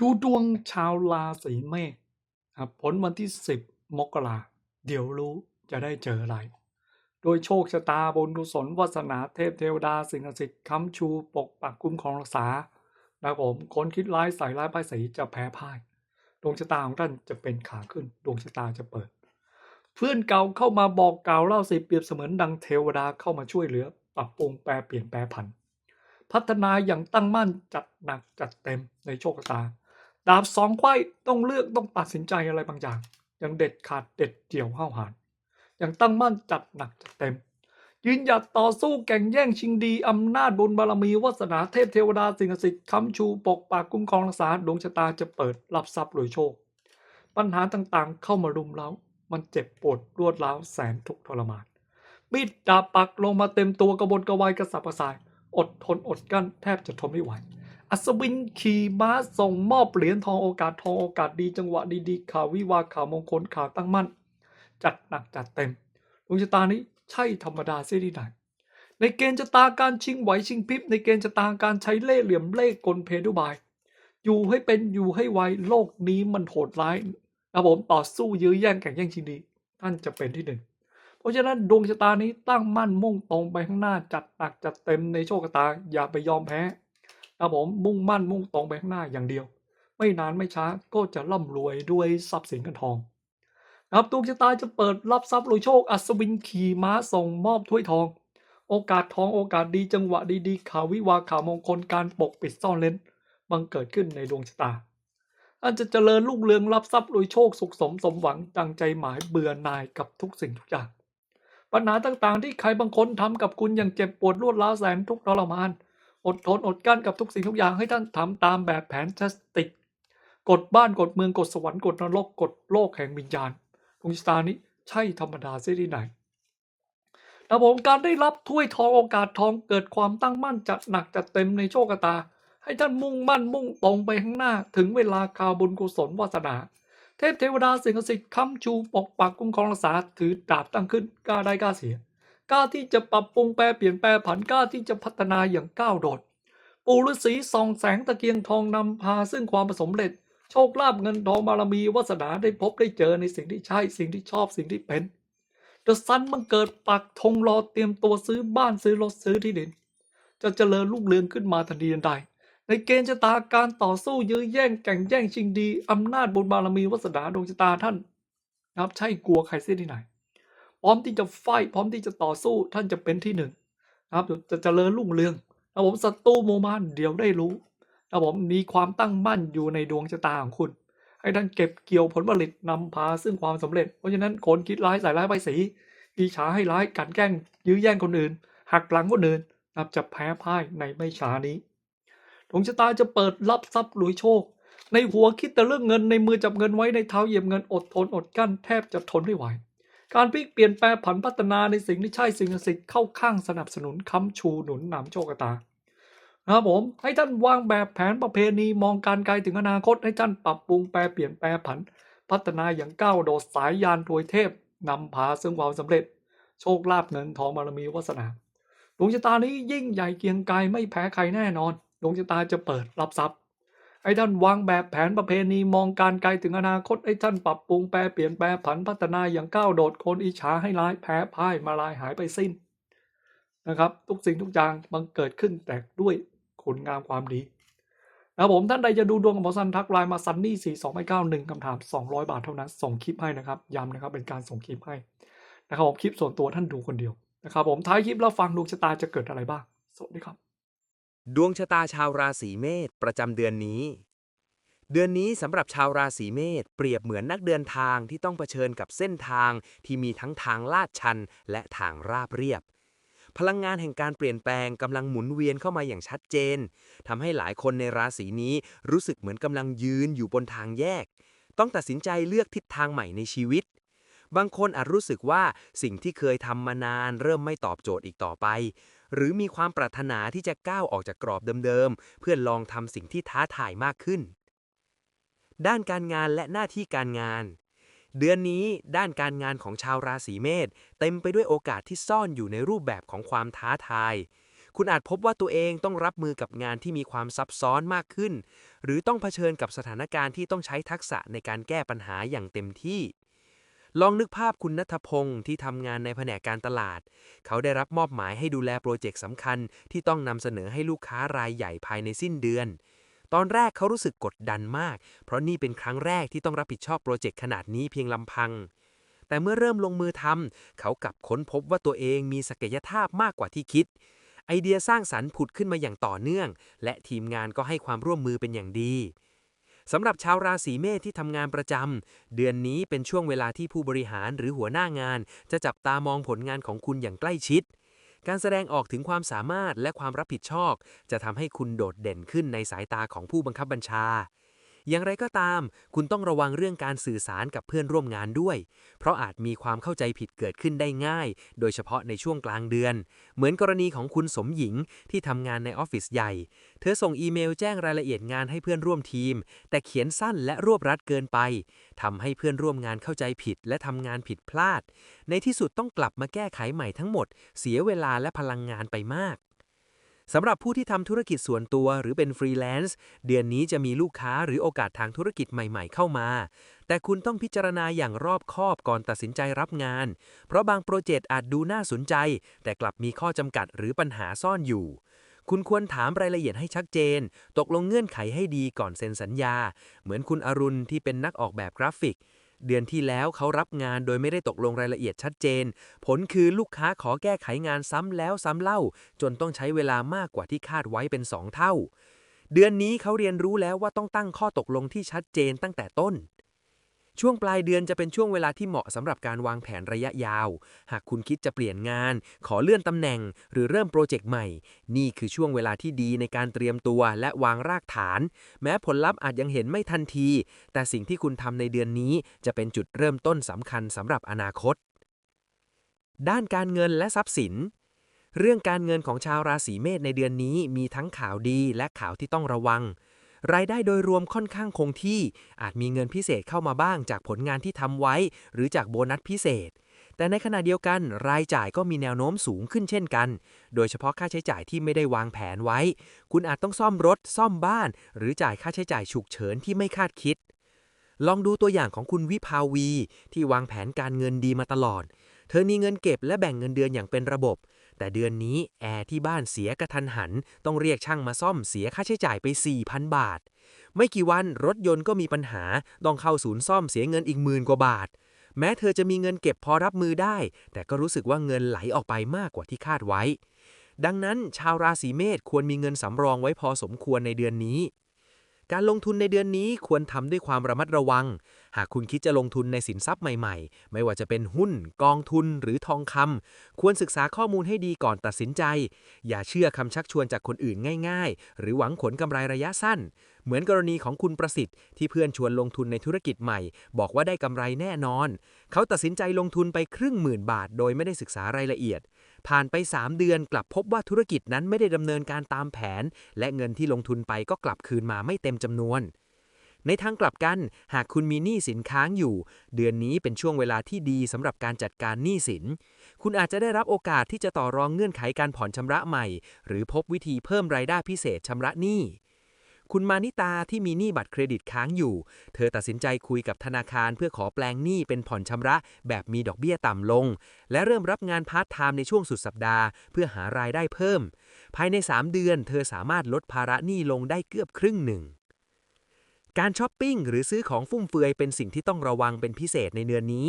ดูดวงชาวราศีเมษครับผลวันที่ 10 มกราเดี๋ยวรู้จะได้เจออะไร โดยโชคชะตาบุญกุศลวาสนาเทพเทวดาสิ่งศักดิ์สิทธิ์ค้ำชูปกปักคุ้มครองรักษานะครับผมคนคิดร้ายใส่ร้ายป้ายสีจะแพ้พ่าย ดวงชะตาของท่านจะเป็นขาขึ้น ดวงชะตาจะเปิด เพื่อนเก่าเข้ามาบอกกล่าวเล่าสิเปรียบเสมือนดังเทวดาเข้ามาช่วยเหลือ ปรับปรุงแปลเปลี่ยนแปลผัน พัฒนาอย่างตั้งมั่นจัดหนักจัดเต็มในโชคชะตา ดาบสองไขว้ต้องเลือกต้องตัดสินใจอะไรบางอย่าง อย่างเด็ดขาดเด็ดเดี่ยวห้าวหาญอย่างตั้งมั่นจัดหนักจัดเต็ม ยืนหยัดต่อสู้แข่งแย่งชิงดี อำนาจบุญบารมีวาสนาเทพเทวดาสิ่งศักดิ์สิทธิ์ค้ำชูปกปากคุ้มครองรักษาดวงชะตาจะเปิดรับทรัพย์รวยโชค ปัญหาต่างๆ เข้ามารุมเร้ามันเจ็บปวดรวดร้าวแสนทุกทรมานมีดดาบปักลงมาเต็มตัวกระบนกระวายกระสับกระส่าย อดทนอดกั้นแทบจะทนไม่ไหว อัศวินขี่ม้าส่งมอบเหรียญทองโอกาสทองโอกาสดีจังหวะดีๆข่าววิวาข่าวมงคลข่าวตั้งมั่น จัดหนักจัดเต็มดวงชะตานี้ใช่ธรรมดาเสียที่ไหนในเกณฑ์ชะตาการชิงไหวชิงพริบในเกณฑ์ชะตาการใช้เล่ห์เหลี่ยมเล่กลเพดุบาย อยู่ให้เป็นอยู่ให้ไวโลกนี้มันโหดร้ายนะผมต่อสู้ยื้อแย่งแข่งแย่งชิงดี ท่านจะเป็นที่หนึ่งเพราะฉะนั้นดวงชะตานี้ตั้งมั่นมุ่งตรงไปข้างหน้าจัดหนักจัดเต็มในโชคชะตาอย่าไปยอมแพ้ นะผมมุ่งมั่นมุ่งตรงไปข้างหน้าอย่างเดียว ไม่นานไม่ช้าก็จะร่ำรวยด้วยทรัพย์สินเงินทองนะครับดวงชะตาจะเปิดรับทรัพย์รวยโชค อัศวินขี่ม้าส่งมอบถ้วยทอง โอกาสทองโอกาสดีจังหวะดีๆข่าววิวาข่าวมงคลการปกปิดซ่อนเล้นบังเกิดขึ้นในดวงชะตาท่านจะเจริญรุ่งเรืองรับทรัพย์รวยโชคสุขสมสมหวังดังใจหมายเบื่อหน่ายกับทุกสิ่งทุกอย่าง ปัญหาต่างๆ ที่ใครบางคนทำกับคุณอย่างเจ็บปวดรวดร้าวแสนทุกข์ทรมาน อดทนอดกั้นกับทุกสิ่งทุกอย่างให้ท่านทำตามแบบแผนชัสติกกฎบ้านกฎเมืองกฎสวรรค์กฎนรกกฎโลกแห่งวิญญาณดวงชะตานี้ใช่ธรรมดาเสียที่ไหนนะผมการได้รับถ้วยทองโอกาสทองเกิดความตั้งมั่นจัดหนักจัดเต็มในโชคชะตา ให้ท่านมุ่งมั่นมุ่งตรงไปข้างหน้า ถึงเวลาข่าวบุญกุศลวาสนา เทพเทวดาสิ่งศักดิ์สิทธิ์ค้ำชูปกปักคุ้มครองรักษาถือดาบตั้งขึ้นกล้าได้กล้าเสีย กล้าที่จะปรับปรุงแปลเปลี่ยนแปลผันกล้าที่จะพัฒนาอย่างก้าวโดด ปู่ฤาษีส่องแสงตะเกียงทองนำพาซึ่งความผสมเร็จ โชคลาภเงินทองบารมีวาสนาได้พบได้เจอในสิ่งที่ใช่สิ่งที่ชอบสิ่งที่เป็นเดอะซันมันเกิดปักธงรอเตรียมตัวซื้อบ้านซื้อรถซื้อที่ดิน จะเจริญรุ่งเรืองขึ้นมาทันทีทันใด ในเกณฑ์ชะตาการต่อสู้ยื้อแย่งแข่งแย่งชิงดีอำนาจบุญบารมีวาสนาดวงชะตาท่านนะครับใช่กลัวใครเสียที่ไหน ร้อมที่จะไฟพร้อมที่จะต่อสู้ท่านจะเป็นที่หนึ่งนะครับ จะเจริญรุ่งเรืองนะผมศัตรูโมมานเดี๋ยวได้รู้นะผมมีความตั้งมั่นอยู่ในดวงชะตาของคุณ ให้ท่านเก็บเกี่ยวผลผลิตนำพาซึ่งความสำเร็จ เพราะฉะนั้นคนคิดร้ายใส่ร้ายใบสีอีฉาให้ร้ายกันแกล้งยื้อแย่งคนอื่น หักหลังคนอื่นนับจะแพ้พ่ายในไม่ช้านี้ดวงชะตาจะเปิดรับทรัพย์รวยโชค ในหัวคิดแต่เรื่องเงินในมือจับเงินไว้ในเท้าเหยียบเงินอดทนอดกั้นแทบจะทนไม่ไหว การพลิกเปลี่ยนแปลผันพัฒนาในสิ่งที่ใช่สิ่งสิทธิ์เข้าข้างสนับสนุนค้ำชูหนุนนำโชคชะตานะครับผมให้ท่านวางแบบแผนประเพณีมองการไกลถึงอนาคตให้ท่านปรับปรุงแปลเปลี่ยนแปลผัน พัฒนาอย่างก้าวโดดสายยานถวยเทพนำพาซึ่งความสำเร็จ โชคลาภเงินทองบารมีวาสนาดวงชะตานี้ยิ่งใหญ่เกียงไกรไม่แพ้ใครแน่นอนดวงชะตาจะเปิดรับทรัพย์ ให้ท่านวางแบบแผนประเพณีมองการไกลถึงอนาคตให้ท่านปรับปรุงแปลเปลี่ยนแปลผันพัฒนาอย่างก้าวโดดคนอิจฉาให้ร้ายแพ้พ่ายมาลายหายไปสิ้นนะครับ ทุกสิ่งทุกอย่างบังเกิดขึ้นแต่ด้วยคุณงามความดีนะครับผมท่านใดจะดูดวงกับหมอซันทักไลน์มาซันนี่สี่สองไม่เก้าหนึ่งคำถามสองร้อยบาทเท่านั้น ส่งคลิปให้นะครับย้ำนะครับเป็นการส่งคลิปให้นะครับผมคลิปส่วนตัวท่านดูคนเดียวนะครับผมท้ายคลิปแล้วฟังดวงชะตาจะเกิดอะไรบ้างสวัสดีครับ ดวงชะตาชาวราศีเมษประจำเดือนนี้ เดือนนี้สำหรับชาวราศีเมษเปรียบเหมือนนักเดินทางที่ต้องเผชิญกับเส้นทางที่มีทั้งทางลาดชัน และทางราบเรียบ พลังงานแห่งการเปลี่ยนแปลงกำลังหมุนเวียนเข้ามาอย่างชัดเจนทำให้หลายคนในราศีนี้รู้สึกเหมือนกำลังยืนอยู่บนทางแยก ต้องตัดสินใจเลือกทิศทางใหม่ในชีวิต บางคนอาจรู้สึกว่าสิ่งที่เคยทำมานาน เริ่มไม่ตอบโจทย์อีกต่อไป หรือมีความปรารถนาที่จะก้าวออกจากกรอบเดิมๆ เพื่อลองทำสิ่งที่ท้าทายมากขึ้น ด้านการงานและหน้าที่การงาน เดือนนี้ด้านการงานของชาวราศีเมษเต็มไปด้วยโอกาสที่ซ่อนอยู่ในรูปแบบของความท้าทายคุณอาจพบว่าตัวเองต้องรับมือกับงานที่มีความซับซ้อนมากขึ้น หรือต้องเผชิญกับสถานการณ์ที่ต้องใช้ทักษะในการแก้ปัญหาอย่างเต็มที่ ลองนึกภาพคุณนัทพงศ์ที่ทำงานในแผนกการตลาด เขาได้รับมอบหมายให้ดูแลโปรเจกต์สำคัญที่ต้องนำเสนอให้ลูกค้ารายใหญ่ภายในสิ้นเดือน ตอนแรกเขารู้สึกกดดันมาก เพราะนี่เป็นครั้งแรกที่ต้องรับผิดชอบโปรเจกต์ขนาดนี้เพียงลำพัง แต่เมื่อเริ่มลงมือทำเขากลับค้นพบว่าตัวเองมีศักยภาพมากกว่าที่คิด ไอเดียสร้างสรรค์ผุดขึ้นมาอย่างต่อเนื่อง และทีมงานก็ให้ความร่วมมือเป็นอย่างดี สำหรับชาวราศีเมษที่ทำงานประจำเดือนนี้เป็นช่วงเวลาที่ผู้บริหารหรือหัวหน้างาน จะจับตามองผลงานของคุณอย่างใกล้ชิด การแสดงออกถึงความสามารถและความรับผิดชอบ จะทำให้คุณโดดเด่นขึ้นในสายตาของผู้บังคับบัญชา อย่างไรก็ตาม คุณต้องระวังเรื่องการสื่อสารกับเพื่อนร่วมงานด้วย เพราะอาจมีความเข้าใจผิดเกิดขึ้นได้ง่าย โดยเฉพาะในช่วงกลางเดือน เหมือนกรณีของคุณสมหญิงที่ทำงานในออฟฟิศใหญ่ เธอส่งอีเมลแจ้งรายละเอียดงานให้เพื่อนร่วมทีม แต่เขียนสั้นและรวบรัดเกินไปทำให้เพื่อนร่วมงานเข้าใจผิด และทำงานผิดพลาด ในที่สุดต้องกลับมาแก้ไขใหม่ทั้งหมด เสียเวลาและพลังงานไปมาก สำหรับผู้ที่ทำธุรกิจส่วนตัวหรือเป็นฟรีแลนซ์เดือนนี้จะมีลูกค้าหรือโอกาสทางธุรกิจใหม่ ๆ เข้ามา แต่คุณต้องพิจารณาอย่างรอบคอบก่อนตัดสินใจรับงาน เพราะบางโปรเจกต์อาจดูน่าสนใจ แต่กลับมีข้อจำกัดหรือปัญหาซ่อนอยู่ คุณควรถามรายละเอียดให้ชัดเจน ตกลงเงื่อนไขให้ดีก่อนเซ็นสัญญา เหมือนคุณอรุณที่เป็นนักออกแบบกราฟิก เดือนที่แล้วเขารับงานโดยไม่ได้ตกลงรายละเอียดชัดเจน ผลคือลูกค้าขอแก้ไขงานซ้ำแล้วซ้ำเล่า จนต้องใช้เวลามากกว่าที่คาดไว้เป็น 2 เท่า เดือนนี้เขาเรียนรู้แล้วว่าต้องตั้งข้อตกลงที่ชัดเจนตั้งแต่ต้น ช่วงปลายเดือนจะเป็นช่วงเวลาที่เหมาะสำหรับการวางแผนระยะยาว หากคุณคิดจะเปลี่ยนงาน ขอเลื่อนตำแหน่ง หรือเริ่มโปรเจกต์ใหม่ นี่คือช่วงเวลาที่ดีในการเตรียมตัวและวางรากฐาน แม้ผลลัพธ์อาจยังเห็นไม่ทันที แต่สิ่งที่คุณทำในเดือนนี้จะเป็นจุดเริ่มต้นสำคัญสำหรับอนาคต ด้านการเงินและทรัพย์สินเรื่องการเงินของชาวราศีเมษในเดือนนี้มีทั้งข่าวดีและข่าวที่ต้องระวัง รายได้โดยรวมค่อนข้างคงที่ อาจมีเงินพิเศษเข้ามาบ้างจากผลงานที่ทำไว้ หรือจากโบนัสพิเศษ แต่ในขณะเดียวกัน รายจ่ายก็มีแนวโน้มสูงขึ้นเช่นกัน โดยเฉพาะค่าใช้จ่ายที่ไม่ได้วางแผนไว้ คุณอาจต้องซ่อมรถ ซ่อมบ้าน หรือจ่ายค่าใช้จ่ายฉุกเฉินที่ไม่คาดคิด ลองดูตัวอย่างของคุณวิภาวี ที่วางแผนการเงินดีมาตลอด เธอมีเงินเก็บและแบ่งเงินเดือนอย่างเป็นระบบ แต่เดือนนี้แอร์ที่บ้านเสียกระทันหัน ต้องเรียกช่างมาซ่อมเสียค่าใช้จ่ายไป 4,000 บาท ไม่กี่วันรถยนต์ก็มีปัญหา ต้องเข้าศูนย์ซ่อมเสียเงินอีกหมื่นกว่าบาท แม้เธอจะมีเงินเก็บพอรับมือได้ แต่ก็รู้สึกว่าเงินไหลออกไปมากกว่าที่คาดไว้ ดังนั้นชาวราศีเมษควรมีเงินสำรองไว้พอสมควรในเดือนนี้ การลงทุนในเดือนนี้ควรทำด้วยความระมัดระวัง หากคุณคิดจะลงทุนในสินทรัพย์ใหม่ๆ ไม่ว่าจะเป็นหุ้น กองทุนหรือทองคำควรศึกษาข้อมูลให้ดีก่อนตัดสินใจ อย่าเชื่อคำชักชวนจากคนอื่นง่ายๆ หรือหวังผลกำไรระยะสั้น เหมือนกรณีของคุณประสิทธิ์ ที่เพื่อนชวนลงทุนในธุรกิจใหม่ บอกว่าได้กำไรแน่นอน เขาตัดสินใจลงทุนไปครึ่งหมื่นบาท โดยไม่ได้ศึกษารายละเอียด ผ่านไป 3 เดือนกลับพบว่าธุรกิจนั้นไม่ได้ดำเนินการตามแผน และเงินที่ลงทุนไปก็กลับคืนมาไม่เต็มจำนวน ในทางกลับกัน หากคุณมีหนี้สินค้างอยู่ เดือนนี้เป็นช่วงเวลาที่ดีสำหรับการจัดการหนี้สิน คุณอาจจะได้รับโอกาสที่จะต่อรองเงื่อนไขการผ่อนชำระใหม่ หรือพบวิธีเพิ่มรายได้พิเศษชำระหนี้ คุณมานิตาที่มีหนี้บัตรเครดิตค้างอยู่ เธอตัดสินใจคุยกับธนาคารเพื่อขอแปลงหนี้เป็นผ่อนชำระ แบบมีดอกเบี้ยต่ำลง และเริ่มรับงานพาร์ทไทม์ในช่วงสุดสัปดาห์ เพื่อหารายได้เพิ่ม ภายใน 3 เดือน เธอสามารถลดภาระหนี้ลงได้เกือบครึ่งหนึ่ง การช้อปปิ้งหรือซื้อของฟุ่มเฟือยเป็นสิ่งที่ต้องระวังเป็นพิเศษในเดือนนี้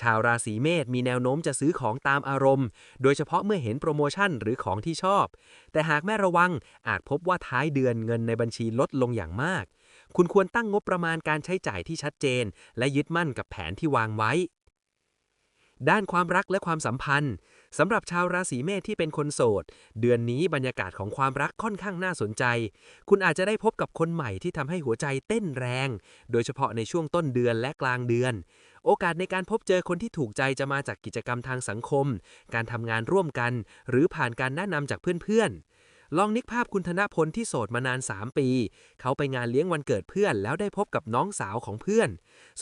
ชาวราศีเมษมีแนวโน้มจะซื้อของตามอารมณ์ โดยเฉพาะเมื่อเห็นโปรโมชั่นหรือของที่ชอบ แต่หากไม่ระวังอาจพบว่าท้ายเดือนเงินในบัญชีลดลงอย่างมาก คุณควรตั้งงบประมาณการใช้จ่ายที่ชัดเจน และยึดมั่นกับแผนที่วางไว้ ด้านความรักและความสัมพันธ์สำหรับชาวราศีเมษที่เป็นคนโสด เดือนนี้บรรยากาศของความรักค่อนข้างน่าสนใจ คุณอาจจะได้พบกับคนใหม่ที่ทำให้หัวใจเต้นแรง โดยเฉพาะในช่วงต้นเดือนและกลางเดือน โอกาสในการพบเจอคนที่ถูกใจจะมาจากกิจกรรมทางสังคม การทำงานร่วมกัน หรือผ่านการแนะนำจากเพื่อนๆ ลองนึกภาพคุณธนพลที่โสดมานาน 3 ปี เขาไปงานเลี้ยงวันเกิดเพื่อน แล้วได้พบกับน้องสาวของเพื่อน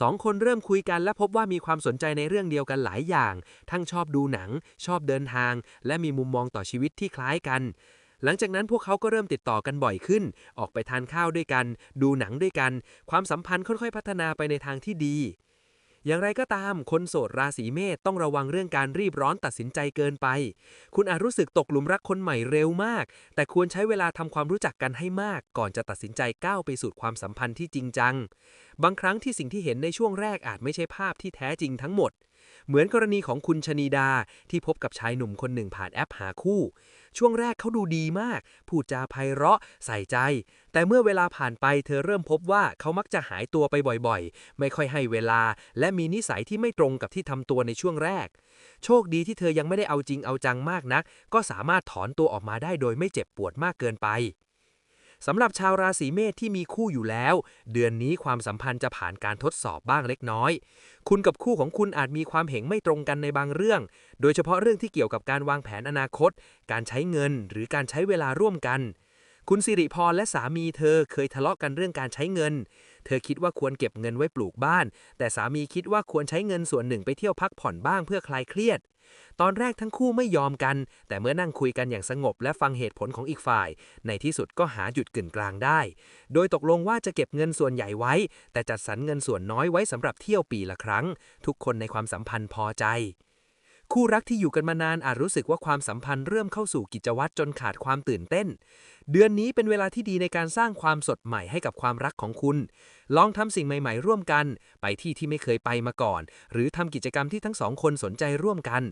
สองคนเริ่มคุยกันและพบว่ามีความสนใจในเรื่องเดียวกันหลายอย่าง ทั้งชอบดูหนัง ชอบเดินทาง และมีมุมมองต่อชีวิตที่คล้ายกัน หลังจากนั้นพวกเขาก็เริ่มติดต่อกันบ่อยขึ้น ออกไปทานข้าวด้วยกัน ดูหนังด้วยกัน ความสัมพันธ์ค่อยๆพัฒนาไปในทางที่ดี อย่างไรก็ตาม คนโสดราศีเมษต้องระวังเรื่องการรีบร้อนตัดสินใจเกินไป คุณอาจรู้สึกตกหลุมรักคนใหม่เร็วมาก แต่ควรใช้เวลาทำความรู้จักกันให้มาก ก่อนจะตัดสินใจก้าวไปสู่ความสัมพันธ์ที่จริงจัง บางครั้งที่สิ่งที่เห็นในช่วงแรกอาจไม่ใช่ภาพที่แท้จริงทั้งหมด เหมือนกรณีของคุณชนีดาที่พบกับชายหนุ่มคนหนึ่งผ่านแอปหาคู่ ช่วงแรกเขาดูดีมาก พูดจาไพเราะใส่ใจ แต่เมื่อเวลาผ่านไปเธอเริ่มพบว่าเขามักจะหายตัวไปบ่อยๆ ไม่ค่อยให้เวลา และมีนิสัยที่ไม่ตรงกับที่ทำตัวในช่วงแรก โชคดีที่เธอยังไม่ได้เอาจริงเอาจังมากนัก ก็สามารถถอนตัวออกมาได้โดยไม่เจ็บปวดมากเกินไป สำหรับชาวราศีเมษที่มีคู่อยู่แล้ว เดือนนี้ความสัมพันธ์จะผ่านการทดสอบบ้างเล็กน้อย คุณกับคู่ของคุณอาจมีความเห็นไม่ตรงกันในบางเรื่อง โดยเฉพาะเรื่องที่เกี่ยวกับการวางแผนอนาคต การใช้เงิน หรือการใช้เวลาร่วมกัน คุณสิริพรและสามีเธอเคยทะเลาะกันเรื่องการใช้เงิน เธอคิดว่าควรเก็บเงินไว้ปลูกบ้าน แต่สามีคิดว่าควรใช้เงินส่วนหนึ่งไปเที่ยวพักผ่อนบ้างเพื่อคลายเครียด ตอนแรกทั้งคู่ไม่ยอมกัน แต่เมื่อนั่งคุยกันอย่างสงบและฟังเหตุผลของอีกฝ่าย ในที่สุดก็หาจุดกึ่งกลางได้ โดยตกลงว่าจะเก็บเงินส่วนใหญ่ไว้ แต่จัดสรรเงินส่วนน้อยไว้สำหรับเที่ยวปีละครั้ง ทุกคนในความสัมพันธ์พอใจ คู่รักที่อยู่กันมานานอาจรู้สึกว่าความสัมพันธ์เริ่มเข้าสู่กิจวัตรจนขาดความตื่นเต้น เดือนนี้เป็นเวลาที่ดีในการสร้างความสดใหม่ให้กับความรักของคุณ ลองทำสิ่งใหม่ ๆ ร่วมกัน ไปที่ที่ไม่เคยไปมาก่อน หรือทำกิจกรรมที่ทั้งสองคนสนใจร่วมกัน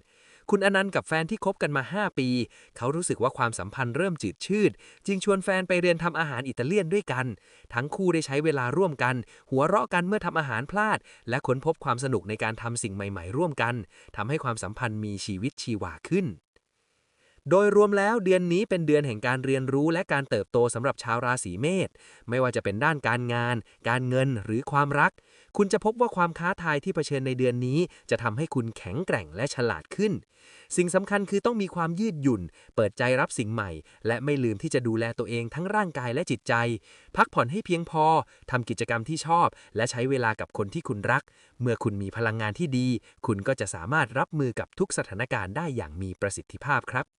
คุณอนันต์กับแฟนที่คบกันมา 5 ปี เขารู้สึกว่าความสัมพันธ์เริ่มจืดชืด จึงชวนแฟนไปเรียนทำอาหารอิตาเลียนด้วยกัน ทั้งคู่ได้ใช้เวลาร่วมกัน หัวเราะกันเมื่อทำอาหารพลาด และค้นพบความสนุกในการทำสิ่งใหม่ ๆ ร่วมกันทำให้ความสัมพันธ์มีชีวิตชีวาขึ้น โดยรวมแล้วเดือนนี้เป็นเดือนแห่งการเรียนรู้และการเติบโตสำหรับชาวราศีเมษไม่ว่าจะเป็นด้านการงาน การเงินหรือความรัก คุณจะพบว่าความท้าทายที่เผชิญในเดือนนี้ จะทำให้คุณแข็งแกร่งและฉลาดขึ้น สิ่งสำคัญคือต้องมีความยืดหยุ่น เปิดใจรับสิ่งใหม่ และไม่ลืมที่จะดูแลตัวเองทั้งร่างกายและจิตใจ พักผ่อนให้เพียงพอทำกิจกรรมที่ชอบ และใช้เวลากับคนที่คุณรัก เมื่อคุณมีพลังงานที่ดี คุณก็จะสามารถรับมือกับทุกสถานการณ์ได้อย่างมีประสิทธิภาพครับ